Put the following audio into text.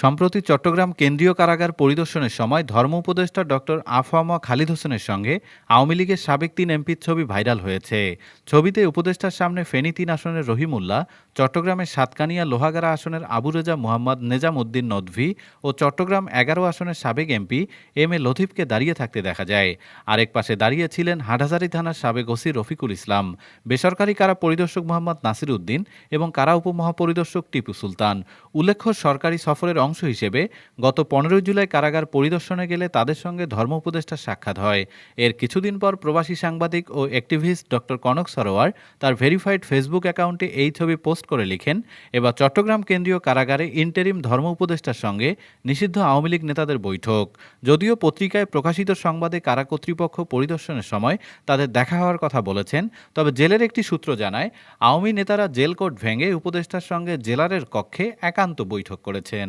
সম্প্রতি চট্টগ্রাম কেন্দ্রীয় কারাগার পরিদর্শনের সময় ধর্ম উপদেষ্টা ডক্টর আফামা খালিদ হোসেনের সঙ্গে আওয়ামী লীগের সাবেক তিন এমপির ছবি ভাইরাল হয়েছে। ছবিতে উপদেষ্টার সামনে ফেনী তিন আসনের রহিমুল্লাহ, চট্টগ্রামের সাতকানিয়া লোহাগাড়া আসনের আবু রেজা মোহাম্মদ নেজাম উদ্দিন নদভি ও চট্টগ্রাম এগারো আসনের সাবেক এমপি এম এ লতিফকে দাঁড়িয়ে থাকতে দেখা যায়। আরেক পাশে দাঁড়িয়ে ছিলেন হাটহাজারী থানার সাবেক ওসি রফিকুল ইসলাম, বেসরকারি কারা পরিদর্শক মোহাম্মদ নাসির উদ্দিন এবং কারা উপমহাপরিদর্শক টিপু সুলতান। উল্লেখ্য, সরকারি সফরের অংশ হিসেবে গত পনেরোই জুলাই কারাগার পরিদর্শনে গেলে তাদের সঙ্গে ধর্ম উপদেষ্টার সাক্ষাৎ হয়। এর কিছুদিন পর প্রবাসী সাংবাদিক ও অ্যাক্টিভিস্ট ডক্টর কনক সরোয়ার তার ভেরিফাইড ফেসবুক অ্যাকাউন্টে এই ছবি পোস্ট করে লিখেন, এবার চট্টগ্রাম কেন্দ্রীয় কারাগারে ইন্টারিম ধর্ম উপদেষ্টার সঙ্গে নিষিদ্ধ আওয়ামী লীগ নেতাদের বৈঠক। যদিও পত্রিকায় প্রকাশিত সংবাদে কারা কর্তৃপক্ষ পরিদর্শনের সময় তাদের দেখা হওয়ার কথা বলেছেন, তবে জেলের একটি সূত্র জানায়, আওয়ামী নেতারা জেল কোড ভেঙে উপদেষ্টার সঙ্গে জেলারের কক্ষে একান্ত বৈঠক করেছেন।